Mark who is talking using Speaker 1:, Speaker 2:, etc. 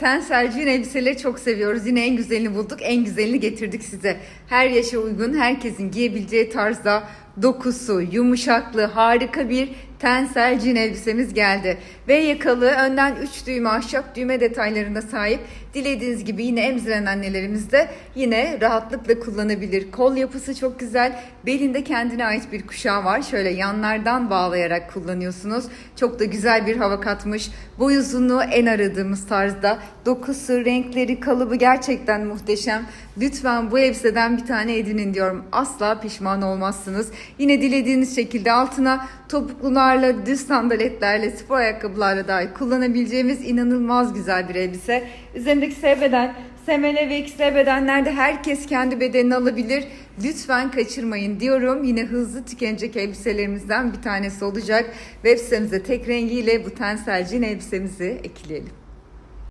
Speaker 1: Tensel jean elbiseleri çok seviyoruz. Yine en güzelini bulduk. En güzelini getirdik size. Her yaşa uygun, herkesin giyebileceği tarzda dokusu, yumuşaklığı, harika bir tensel jean elbisemiz geldi. V yakalı, önden 3 düğme, ahşap düğme detaylarına sahip. Dilediğiniz gibi yine emziren annelerimiz de yine rahatlıkla kullanabilir. Kol yapısı çok güzel. Belinde kendine ait bir kuşağı var. Şöyle yanlardan bağlayarak kullanıyorsunuz. Çok da güzel bir hava katmış. Boy uzunluğu en aradığımız tarzda. Dokusu, renkleri, kalıbı gerçekten muhteşem. Lütfen bu elbiseden bir tane edinin diyorum. Asla pişman olmazsınız. Yine dilediğiniz şekilde altına topuklularla, düz sandaletlerle, spor ayakkabılarla dahi kullanabileceğimiz inanılmaz güzel bir elbise. Üzerindeki S beden, SML ve XL bedenlerde herkes kendi bedenini alabilir. Lütfen kaçırmayın diyorum. Yine hızlı tükenecek elbiselerimizden bir tanesi olacak. Web sitemize tek rengiyle bu tensel elbisemizi ekleyelim.